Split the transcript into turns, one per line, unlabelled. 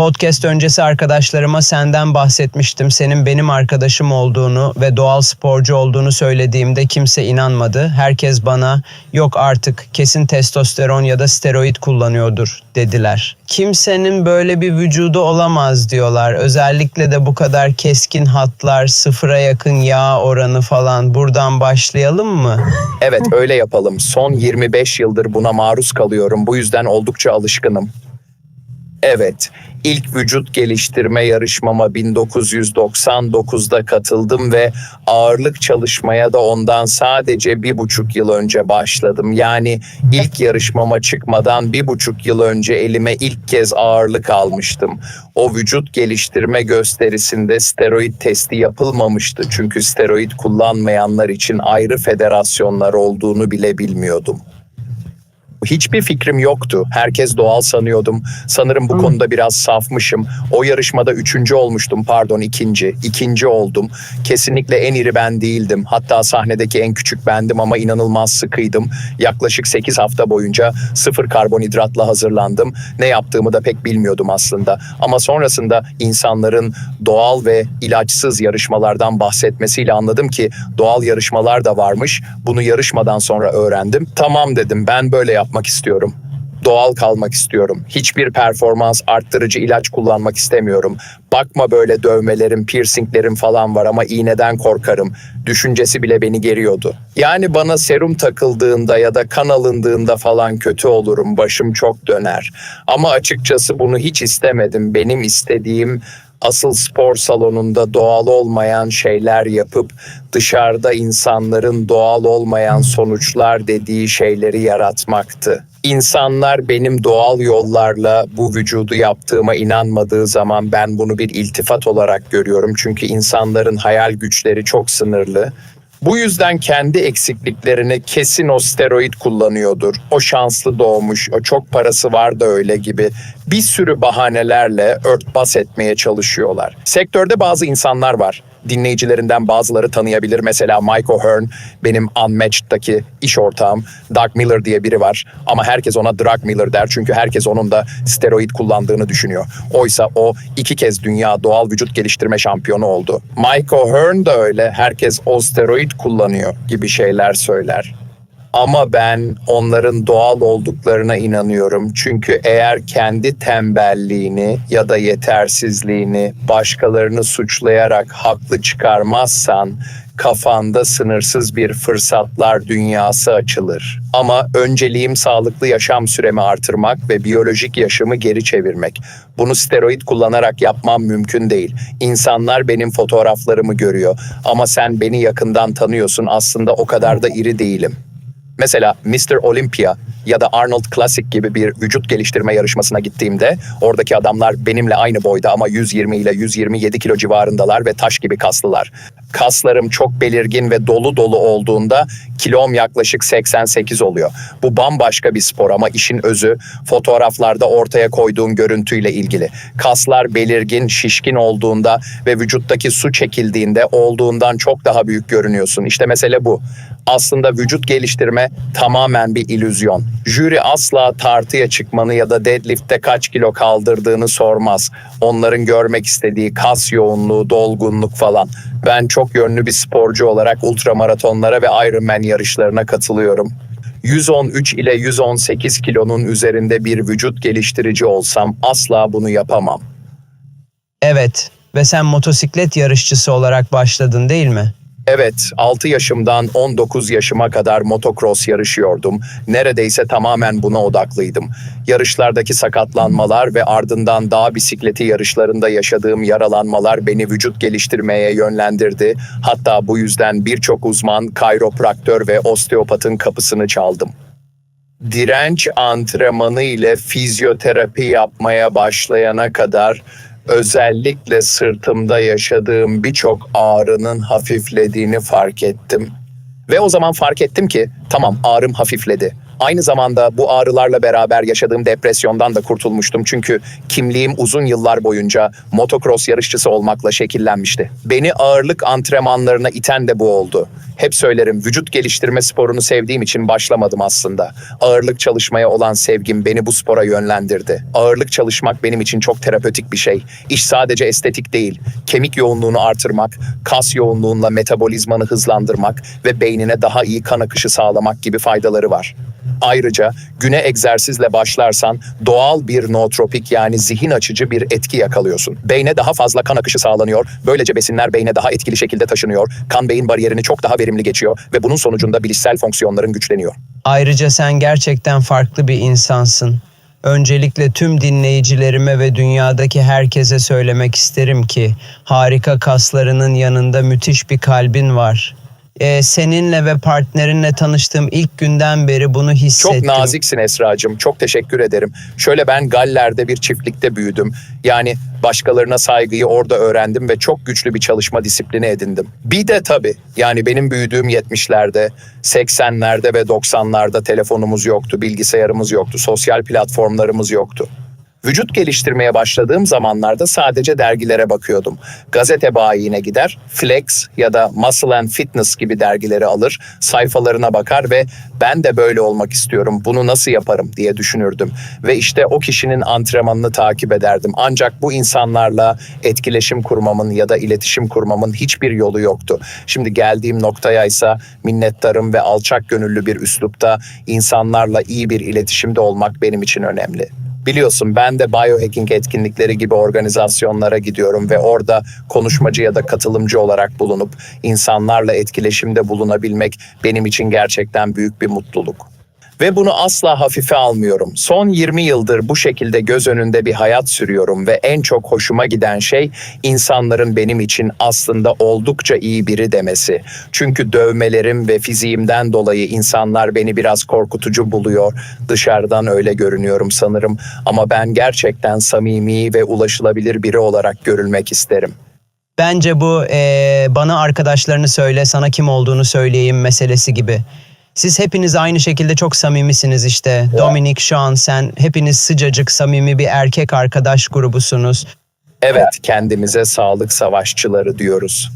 Podcast öncesi arkadaşlarıma senden bahsetmiştim. Senin benim arkadaşım olduğunu ve doğal sporcu olduğunu söylediğimde kimse inanmadı. Herkes bana yok artık kesin testosteron ya da steroid kullanıyordur dediler. Kimsenin böyle bir vücudu olamaz diyorlar. Özellikle de bu kadar keskin hatlar, sıfıra yakın yağ oranı falan. Buradan başlayalım mı?
Evet öyle yapalım. Son 25 yıldır buna maruz kalıyorum. Bu yüzden oldukça alışkınım. Evet, ilk vücut geliştirme yarışmama 1999'da katıldım ve ağırlık çalışmaya da ondan sadece bir buçuk yıl önce başladım. Yani ilk yarışmama çıkmadan bir buçuk yıl önce elime ilk kez ağırlık almıştım. O vücut geliştirme gösterisinde steroid testi yapılmamıştı çünkü steroid kullanmayanlar için ayrı federasyonlar olduğunu bile bilmiyordum. Hiçbir fikrim yoktu. Herkes doğal sanıyordum. Sanırım bu konuda biraz safmışım. O yarışmada üçüncü olmuştum. Pardon ikinci. İkinci oldum. Kesinlikle en iri ben değildim. Hatta sahnedeki en küçük bendim ama inanılmaz sıkıydım. Yaklaşık 8 hafta boyunca sıfır karbonhidratla hazırlandım. Ne yaptığımı da pek bilmiyordum aslında. Ama sonrasında insanların doğal ve ilaçsız yarışmalardan bahsetmesiyle anladım ki doğal yarışmalar da varmış. Bunu yarışmadan sonra öğrendim. Tamam dedim ben böyle yapmak istiyorum. Doğal kalmak istiyorum. Hiçbir performans arttırıcı ilaç kullanmak istemiyorum. Bakma böyle dövmelerim, piercinglerim falan var ama iğneden korkarım. Düşüncesi bile beni geriyordu. Yani bana serum takıldığında ya da kan alındığında falan kötü olurum. Başım çok döner. Ama açıkçası bunu hiç istemedim. Benim istediğim asıl spor salonunda doğal olmayan şeyler yapıp dışarıda insanların doğal olmayan sonuçlar dediği şeyleri yaratmaktı. İnsanlar benim doğal yollarla bu vücudu yaptığıma inanmadığı zaman ben bunu bir iltifat olarak görüyorum. Çünkü insanların hayal güçleri çok sınırlı. Bu yüzden kendi eksikliklerini kesin o steroid kullanıyordur. O şanslı doğmuş, o çok parası var da öyle gibi bir sürü bahanelerle örtbas etmeye çalışıyorlar. Sektörde bazı insanlar var. Dinleyicilerinden bazıları tanıyabilir. Mesela Mike O'Hearn benim Unmatched'daki iş ortağım. Doug Miller diye biri var. Ama herkes ona Drug Miller der. Çünkü herkes onun da steroid kullandığını düşünüyor. Oysa o iki kez dünya doğal vücut geliştirme şampiyonu oldu. Mike O'Hearn da öyle. Herkes o steroid kullanıyor gibi şeyler söyler. Ama ben onların doğal olduklarına inanıyorum. Çünkü eğer kendi tembelliğini ya da yetersizliğini başkalarını suçlayarak haklı çıkarmazsan kafanda sınırsız bir fırsatlar dünyası açılır. Ama önceliğim sağlıklı yaşam süremi artırmak ve biyolojik yaşamı geri çevirmek. Bunu steroid kullanarak yapmam mümkün değil. İnsanlar benim fotoğraflarımı görüyor ama sen beni yakından tanıyorsun aslında o kadar da iri değilim. Mesela Mr. Olympia ya da Arnold Classic gibi bir vücut geliştirme yarışmasına gittiğimde oradaki adamlar benimle aynı boyda ama 120 ile 127 kilo civarındalar ve taş gibi kaslılar. Kaslarım çok belirgin ve dolu dolu olduğunda kilom yaklaşık 88 oluyor. Bu bambaşka bir spor ama işin özü fotoğraflarda ortaya koyduğum görüntüyle ilgili. Kaslar belirgin, şişkin olduğunda ve vücuttaki su çekildiğinde olduğundan çok daha büyük görünüyorsun. İşte mesele bu. Aslında vücut geliştirme tamamen bir illüzyon. Jüri asla tartıya çıkmanı ya da deadlift'te kaç kilo kaldırdığını sormaz. Onların görmek istediği kas yoğunluğu, dolgunluk falan. Ben çok yönlü bir sporcu olarak ultramaratonlara ve Ironman yarışlarına katılıyorum. 113 ile 118 kilonun üzerinde bir vücut geliştirici olsam asla bunu yapamam.
Evet ve sen motosiklet yarışçısı olarak başladın değil mi?
Evet, 6 yaşımdan 19 yaşıma kadar motocross yarışıyordum. Neredeyse tamamen buna odaklıydım. Yarışlardaki sakatlanmalar ve ardından dağ bisikleti yarışlarında yaşadığım yaralanmalar beni vücut geliştirmeye yönlendirdi. Hatta bu yüzden birçok uzman, kayropraktör ve osteopatın kapısını çaldım. Direnç antrenmanı ile fizyoterapi yapmaya başlayana kadar özellikle sırtımda yaşadığım birçok ağrının hafiflediğini fark ettim. Ve o zaman fark ettim ki tamam ağrım hafifledi. Aynı zamanda bu ağrılarla beraber yaşadığım depresyondan da kurtulmuştum. Çünkü kimliğim uzun yıllar boyunca motocross yarışçısı olmakla şekillenmişti. Beni ağırlık antrenmanlarına iten de bu oldu. Hep söylerim vücut geliştirme sporunu sevdiğim için başlamadım aslında. Ağırlık çalışmaya olan sevgim beni bu spora yönlendirdi. Ağırlık çalışmak benim için çok terapötik bir şey. İş sadece estetik değil. Kemik yoğunluğunu artırmak, kas yoğunluğunla metabolizmanı hızlandırmak ve beynine daha iyi kan akışı sağlamak gibi faydaları var. Ayrıca güne egzersizle başlarsan doğal bir nootropik yani zihin açıcı bir etki yakalıyorsun. Beyne daha fazla kan akışı sağlanıyor. Böylece besinler beyne daha etkili şekilde taşınıyor. Kan beyin bariyerini çok daha verimli geçiyor ve bunun sonucunda bilişsel fonksiyonların güçleniyor.
Ayrıca sen gerçekten farklı bir insansın. Öncelikle tüm dinleyicilerime ve dünyadaki herkese söylemek isterim ki harika kaslarının yanında müthiş bir kalbin var. Ee, seninle ve partnerinle tanıştığım ilk günden beri bunu hissettim.
Çok naziksin Esra'cığım. Çok teşekkür ederim. Şöyle ben Galler'de bir çiftlikte büyüdüm. Yani başkalarına saygıyı orada öğrendim ve çok güçlü bir çalışma disiplini edindim. Bir de tabii yani benim büyüdüğüm 70'lerde, 80'lerde ve 90'larda telefonumuz yoktu, bilgisayarımız yoktu, sosyal platformlarımız yoktu. Vücut geliştirmeye başladığım zamanlarda sadece dergilere bakıyordum. Gazete bayiine gider, Flex ya da Muscle and Fitness gibi dergileri alır, sayfalarına bakar ve ben de böyle olmak istiyorum, bunu nasıl yaparım diye düşünürdüm. Ve işte o kişinin antrenmanını takip ederdim. Ancak bu insanlarla etkileşim kurmamın ya da iletişim kurmamın hiçbir yolu yoktu. Şimdi geldiğim noktaya ise minnettarım ve alçak gönüllü bir üslupta insanlarla iyi bir iletişimde olmak benim için önemli. Biliyorsun ben de biohacking etkinlikleri gibi organizasyonlara gidiyorum ve orada konuşmacı ya da katılımcı olarak bulunup insanlarla etkileşimde bulunabilmek benim için gerçekten büyük bir mutluluk. Ve bunu asla hafife almıyorum. Son 20 yıldır bu şekilde göz önünde bir hayat sürüyorum ve en çok hoşuma giden şey insanların benim için aslında oldukça iyi biri demesi. Çünkü dövmelerim ve fiziğimden dolayı insanlar beni biraz korkutucu buluyor. Dışarıdan öyle görünüyorum sanırım ama ben gerçekten samimi ve ulaşılabilir biri olarak görülmek isterim.
Bence bu eee, bana arkadaşlarını söyle, sana kim olduğunu söyleyeyim meselesi gibi. Siz hepiniz aynı şekilde çok samimisiniz işte. Dominik, Sean, sen hepiniz sıcacık, samimi bir erkek arkadaş grubusunuz.
Evet, kendimize sağlık savaşçıları diyoruz.